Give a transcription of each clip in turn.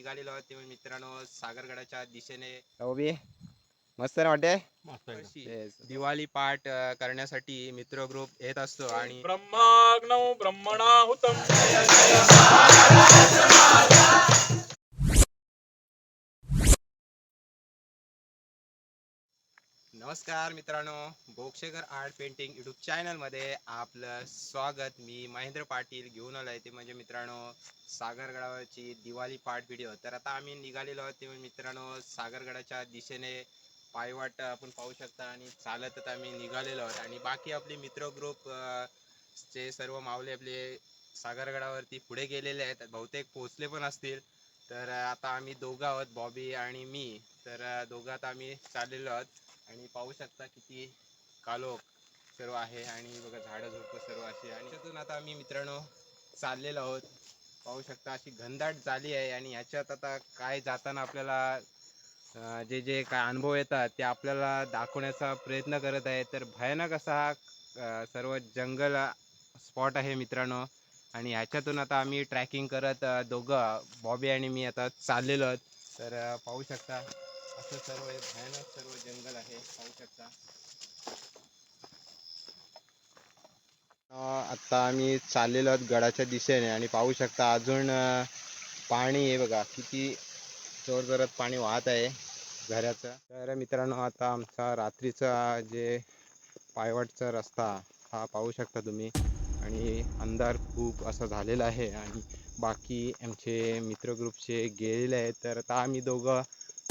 निघालेलो आहोत तेव्हा मित्रांनो सागरगडाच्या दिशेने. उभी मस्त ना वाटते Yes. दिवाळी पाठ अं, करण्यासाठी मित्र ग्रुप येत असतो आणि ब्रह्माग्नौ ब्रह्मणाहुतम नमस्कार मित्रांनो बोक्षेकर आर्ट पेंटिंग यूट्यूब चॅनलमध्ये आपलं स्वागत. मी महेंद्र पाटील घेऊन आलो आहे ते म्हणजे मित्रांनो सागरगडावरची दिवाळी पाठ व्हिडिओ. तर आता आम्ही निघालेलो आहोत ते म्हणजे मित्रांनो सागरगडाच्या दिशेने पायवाट आपण पाहू शकता आणि चालत आम्ही निघालेलो आहोत. आणि बाकी आपले मित्र ग्रुप चे सर्व मावले आपले सागरगडावरती पुढे गेलेले आहेत. बहुतेक पोचले पण असतील. तर आता आम्ही दोघं आहोत बॉबी आणि मी. तर दोघं आता आम्ही चाललेलो आहोत. आणि पाहू शकता किती कालोख सर्व आहे आणि बघा झाडं झुडपं सर्व अशी आणि त्यातून आता आम्ही मित्रांनो चाललेलो आहोत. पाहू शकता अशी घनदाट झाली आहे आणि ह्याच्यात आता काय जाताना आपल्याला जे जे काय अनुभव येतात ते आपल्याला दाखवण्याचा प्रयत्न करत आहे तर भयानक असा हा सर्व जंगल स्पॉट आहे मित्रांनो. आणि ह्याच्यातून आता आम्ही ट्रॅकिंग करत दोघं बॉबी आणि मी आता चाललेलो आहोत. तर पाहू शकता. असं सर्व हे भयानक सर्व जंगल आहे पाहू शकता. आता आम्ही चाललेलो आहोत गडाच्या दिशेने आणि पाहू शकता अजून पाणी आहे बघा किती जोर जोरात पाणी वाहत आहे घराचं. तर मित्रांनो आता आमचा रात्रीचा जे पायवाटचा रस्ता हा पाहू शकता तुम्ही. आणि अंधार खूप असा झालेला आहे आणि बाकी आमचे मित्र ग्रुपचे गेलेले आहेत. तर आता आम्ही दोघं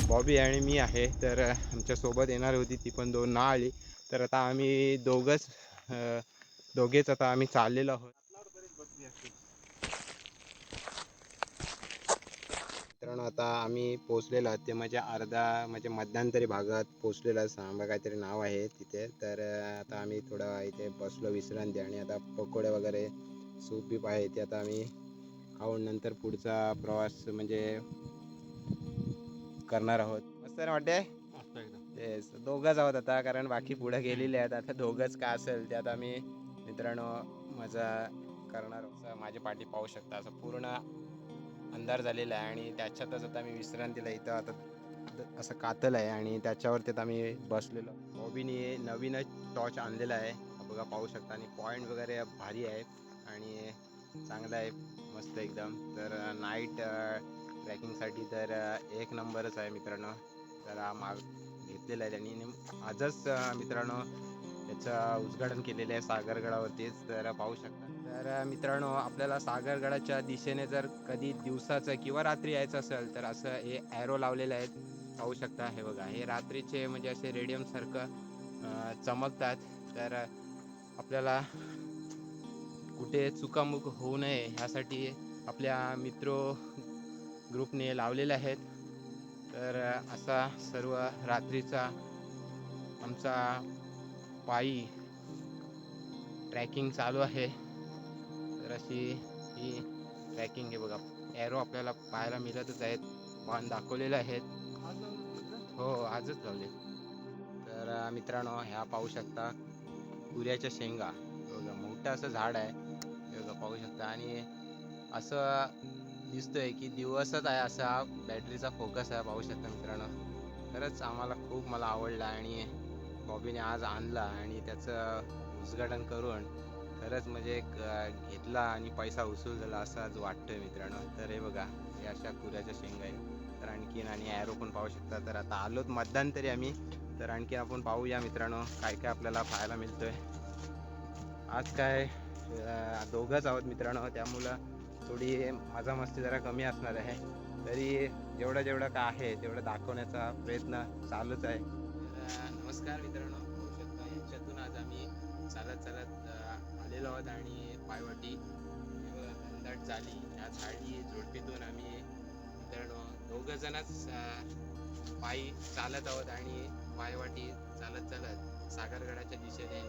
बॉबी आणि मी आहे तर आमच्यासोबत येणार होती ती पण दोन ना आली तर आता आम्ही दोघंच दोघेच आता आम्ही चाललेलो आहोत. मित्रांनो आता आम्ही पोचलेलो आहोत. ते म्हणजे अर्धा म्हणजे मध्यंतरी भागात पोचलेलो आहे सांबा काहीतरी नाव आहे तिथे. तर आता आम्ही थोडं इथे बसलो विश्रांती आणि आता पकोडे वगैरे सूप बीप आहे ते आता आम्ही खाऊन नंतर पुढचा प्रवास म्हणजे करणार आहोत. मस्त ना वाटते तेच दोघंच आहोत आता कारण बाकी पुढे गेलेले आहेत. आता दोघंच का असेल ते आता आम्ही मित्रांनो मजा करणार. असं माझी पाठी पाहू शकता. असं पूर्ण अंधार झालेला आहे आणि त्याच्यातच आता मी विश्रांतीला इथं आता असं कातल आहे आणि त्याच्यावरती आता मी बसलेलो. बॉबीने नवीनच टॉर्च आणलेला आहे. बघा पाहू शकता. आणि पॉईंट वगैरे भारी आहे आणि चांगला आहे. मस्त एकदम. तर नाईट ट्रॅकिंगसाठी तर एक नंबरच आहे मित्रांनो. तर हा माग घेतलेला आहे त्यांनी. आजच मित्रांनो त्याचं उद्घाटन केलेलं आहे सागरगडावरतीच. तर पाहू शकता. तर मित्रांनो आपल्याला सागरगडाच्या दिशेने जर कधी दिवसाचं किंवा रात्री यायचं असेल तर असं हे ॲरो लावलेलं आहेत. पाहू शकता हे बघा. हे रात्रीचे म्हणजे असे रेडियमसारखं चमकतात. तर आपल्याला कुठे चुकामुक होऊ नये ह्यासाठी आपल्या मित्र ग्रुपने लावलेले आहेत. तर असा सर्व रात्रीचा आमचा पायी ट्रॅकिंग चालू आहे. तर अशी ही ट्रॅकिंग आहे बघा. एरो आपल्याला पाहायला मिळतच आहेत. बाण दाखवलेले आहेत. हो आजच लावले. तर मित्रांनो ह्या पाहू शकता पुऱ्याच्या शेंगा. बघा मोठं असं झाड आहे. बघा पाहू शकता. आणि असं दिसतोय की दिवसच आहे असा बॅटरीचा फोकस आहे पाहू शकता मित्रांनो. खरंच आम्हाला खूप मला आवडला आणि बॉबीने आज आणला आणि त्याचं उद्घाटन करून खरंच म्हणजे घेतला आणि पैसा उसूल झाला असं आज वाटतंय मित्रांनो. तर हे बघा हे अशा कुऱ्याच्या शेंगा आहेत. तर आणखीन आणि ॲरो पण पाहू शकता. तर आता आलोत मध्यांतरी आम्ही. तर आणखी आपण पाहूया मित्रांनो काय काय आपल्याला पाहायला मिळतोय. आज काय दोघंच आहोत मित्रांनो. त्यामुळं थोडी माझा मस्ती जरा कमी असणार आहे. तरी जेवढं जेवढं का आहे तेवढं दाखवण्याचा प्रयत्न चालूच आहे. नमस्कार मित्रांनो. पाहू शकता याच्यातून आज आम्ही चालत चालत आलेलो आहोत आणि पायवाटी अं, झाली या झाडी झुडपीतून आम्ही मित्रांनो दोघं जणच पायी चालत आहोत आणि पायवाटी चालत चालत सागरगडाच्या दिशेने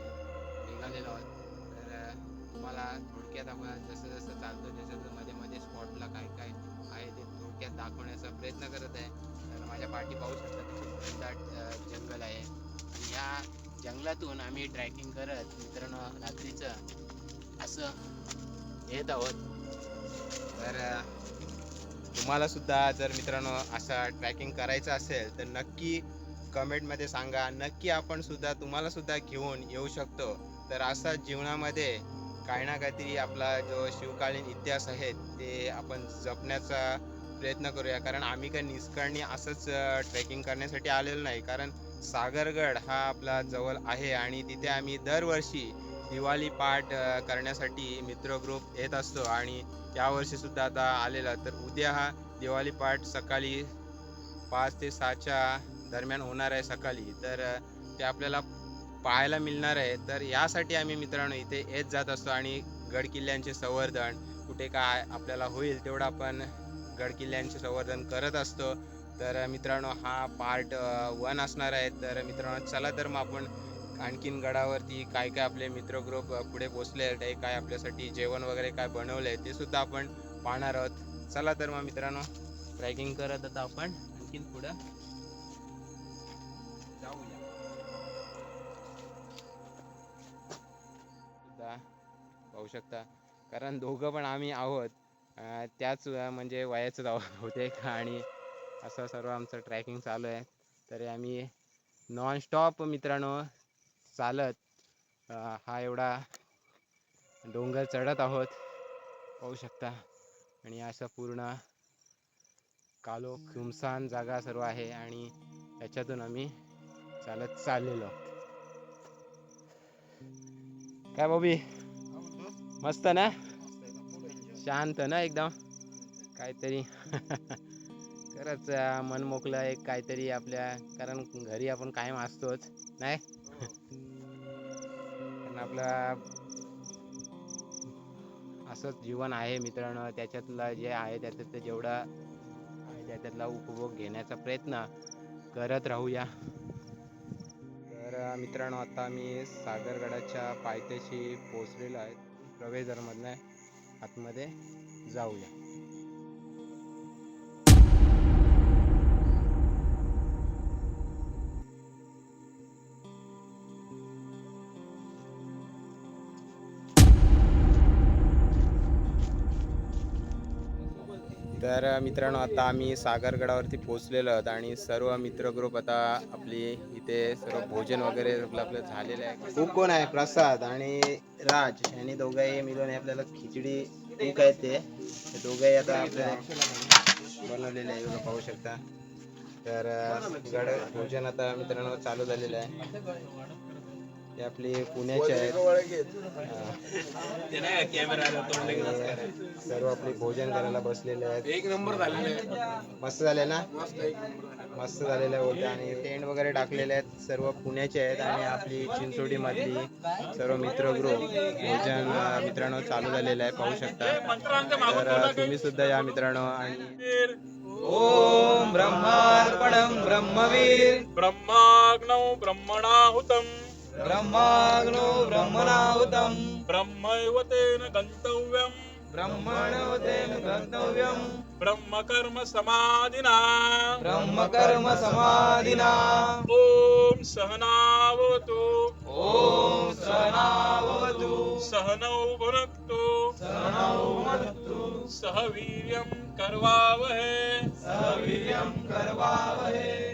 निघालेलो आहोत. तर तुम्हाला थोडक्यात आपण जसं जसं चालतो जसं जसं मध्ये मध्ये स्पॉटला काय काय आहे ते थोडक्यात दाखवण्याचा प्रयत्न करत आहे. तर माझ्या पाठी पाहू शकता तिथे जंगल आहे. आणि या जंगलातून आम्ही ट्रॅकिंग करत मित्रांनो रात्रीचं असं येत आहोत. तर तुम्हाला सुद्धा जर मित्रांनो असा ट्रॅकिंग करायचं असेल तर नक्की कमेंटमध्ये सांगा. नक्की आपण सुद्धा तुम्हाला सुद्धा घेऊन येऊ शकतो. तर असा जीवनामध्ये काही ना काहीतरी आपला जो शिवकालीन इतिहास आहे ते आपण जपण्याचा प्रयत्न करूया. कारण आम्ही काय निष्काळणी असंच ट्रेकिंग करण्यासाठी आलेलो नाही. कारण सागरगड हा आपला जवळ आहे आणि तिथे आम्ही दरवर्षी दिवाळी पाठ करण्यासाठी मित्र ग्रुप येत असतो आणि यावर्षी सुद्धा आता आलेला. तर उद्या हा दिवाळी पाठ सकाळी पाच ते सहाच्या दरम्यान होणार आहे सकाळी. तर ते आपल्याला पाहायला मिळणार आहे. तर यासाठी आम्ही मित्रांनो इथे येत जात असतो आणि गड किल्ल्यांचे संवर्धन कुठे काय आपल्याला होईल तेवढं आपण गड किल्ल्यांचे संवर्धन करत असतो. तर मित्रांनो हा पार्ट वन असणार आहे. तर मित्रांनो चला तर मग आपण आणखीन गडावरती काय काय आपले मित्र ग्रुप पुढे पोचले आहेत काय आपल्यासाठी जेवण वगैरे काय बनवलं आहे ते सुद्धा आपण पाहणार आहोत. चला तर मग मित्रांनो ट्रॅकिंग करत आता आपण आणखीन पुढं. पाहू शकता. कारण दोघं पण आम्ही आहोत. त्याच म्हणजे वयाचंच आहोत होते आणि असं सर्व आमचं ट्रॅकिंग चालू आहे. तरी आम्ही नॉन स्टॉप मित्रांनो चालत हा एवढा डोंगर चढत आहोत. पाहू शकता. आणि असं पूर्ण कालो खुमसान जागा सर्व आहे. आणि याच्यातून आम्ही चालत चाललेलो. काय बॉबी मस्त ना? शांत ना एकदम? काहीतरी. खरंच मन मोकलं एक काहीतरी आपल्या कारण घरी आपण कायम असतोच नाही? कारण आपलं असंच जीवन आहे मित्रांनो. त्याच्यातलं जे आहे त्याच्यात जेवढा आहे त्याच्यातला उपभोग घेण्याचा प्रयत्न करत राहूया. तर मित्रांनो आता मी सागरगडाच्या पायथ्याशी पोचलेलो आहे. प्रवेशद्वारमधनं आतमध्ये जाऊया. तर मित्रांनो आता आम्ही सागरगडावरती पोहोचलेलो आहोत आणि सर्व मित्र ग्रुप आता आपली इथे सर्व भोजन वगैरे आपलं आपलं झालेलं आहे. खूप कोण आहे? प्रसाद आणि राज. यांनी दोघंही मिळून आपल्याला खिचडी खूप आहे ते. दोघंही आता आपल्या बनवलेले आहे. बघा पाहू शकता. तर गड भोजन आता मित्रांनो चालू झालेलं आहे. ते आपले पुण्याचे आहेत. सर्व आपले भोजन करायला बसलेले आहेत. एक नंबर मस्त झाले ना? मस्त झालेलं आहे. होते आणि टेंट वगैरे टाकलेले आहेत. सर्व पुण्याचे आहेत आणि आपली चिंचोडी मधली सर्व मित्र ग्रुप भोजन मित्रांनो चालू झालेलं आहे पाहू शकता. तर तुम्ही सुद्धा या मित्रांनो आणि ओम ब्रह्मार्पणं ब्रह्मवीर. ब्रह्माग्नौ ब्रह्मणाहुतं ब्रह्माग्नो ब्रह्मणाहुतं ब्रह्मैव तेन गन्तव्यं ब्रह्मणोतेन गन्तव्यं ब्रह्मकर्म समाधिना ब्रह्मकर्म समाधिना ॐ सहनावतु। ॐ सहनावतु। सहनौ भुनक्तु। सहनौ भुनक्तु। सह वीर्यं करवावहे। सवीर्यं करवावहे।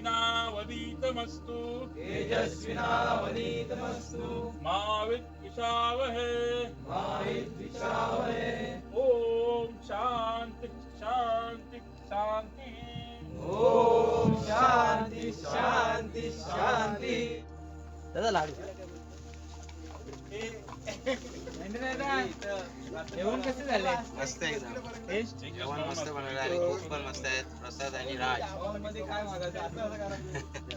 तेजस्विनावधीतमस्तु। तेजस्विनावनीतमस्तु मा विद्विषावहे मा काय मागायचं असं असं करा.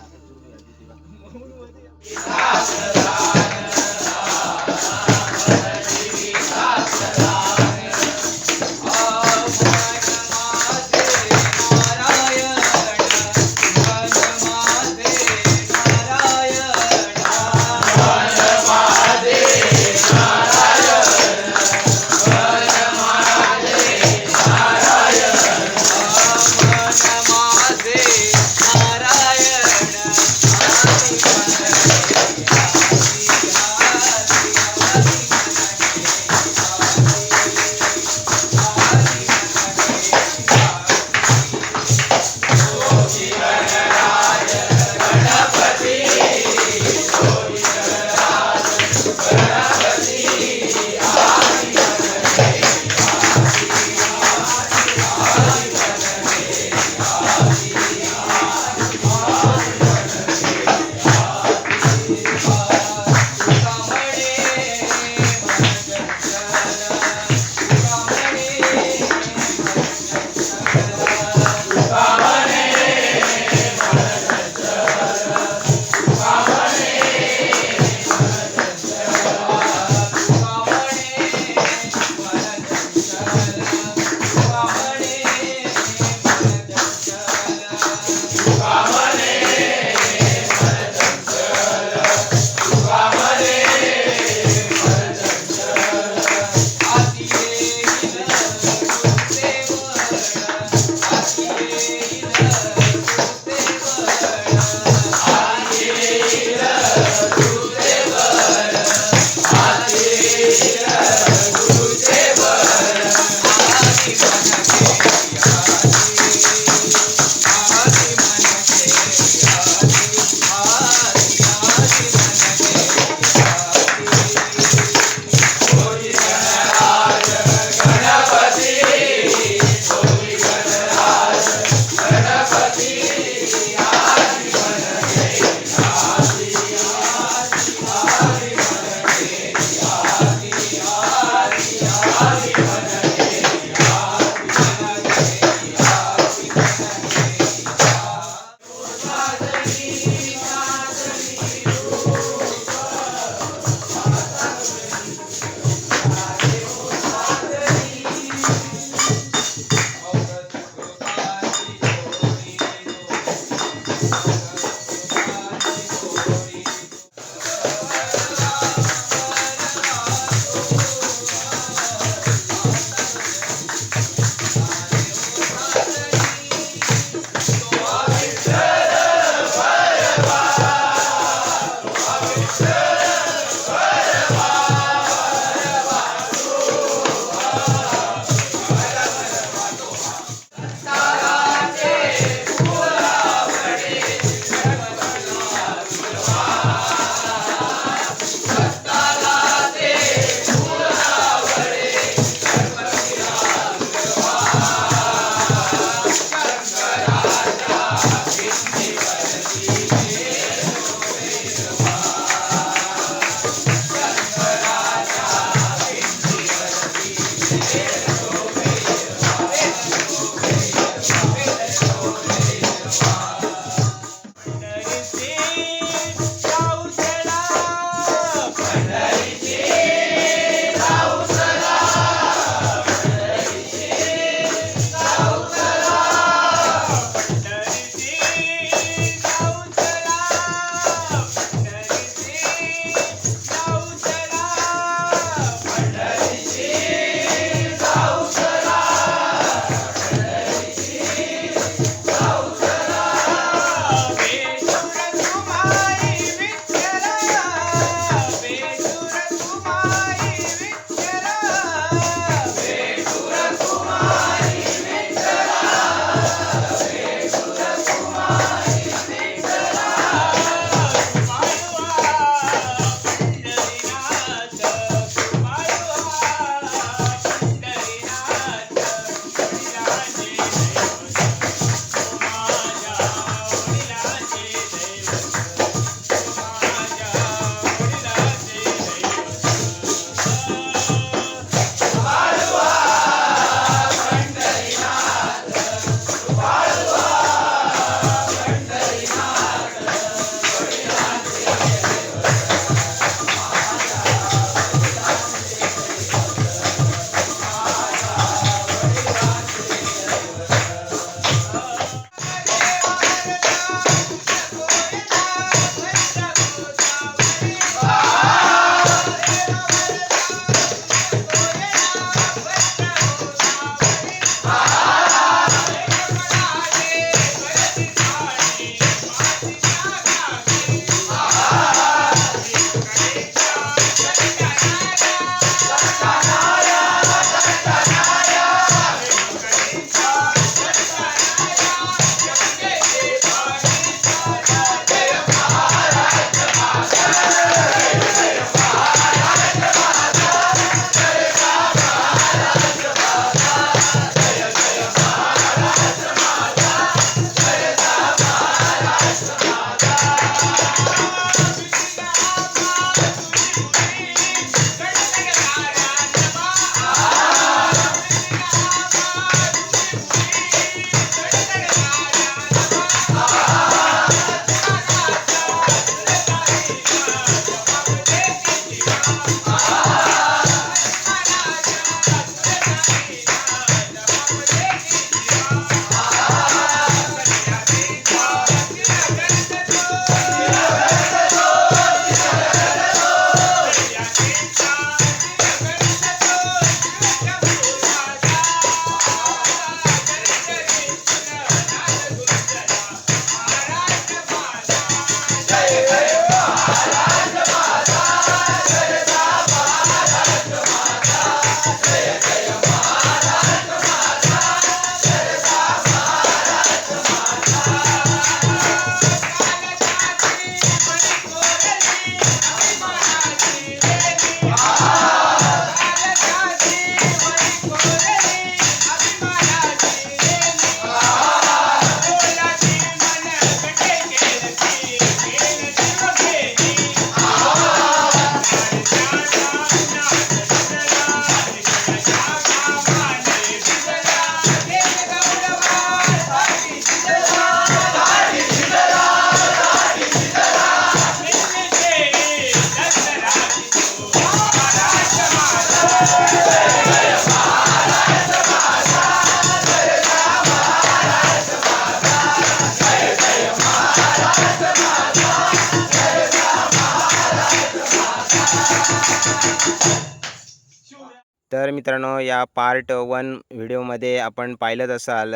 मित्रांनो या पार्ट वन व्हिडिओमध्ये आपण पाहिलंच असाल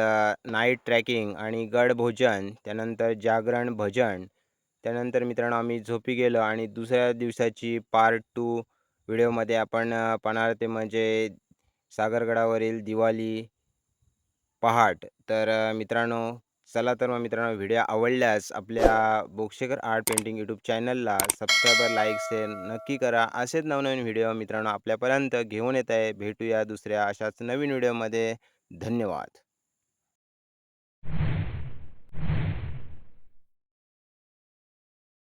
नाईट ट्रॅकिंग आणि गड भोजन त्यानंतर जागरण भजन त्यानंतर मित्रांनो आम्ही झोपी गेलो आणि दुसऱ्या दिवसाची पार्ट टू व्हिडिओमध्ये आपण पाहणार ते म्हणजे सागरगडावरील दिवाळी पहाट. तर मित्रांनो चला तर मग मित्रांनो व्हिडिओ आवडल्यास आपल्या बोक्षेकर आर्ट पेंटिंग यूट्यूब चॅनलला सबस्क्राईबर लाईक शेअर नक्की करा. असेच नवनवीन व्हिडिओ मित्रांनो आपल्यापर्यंत घेऊन येत आहे. भेटूया दुसऱ्या अशाच नवीन व्हिडिओमध्ये. धन्यवाद.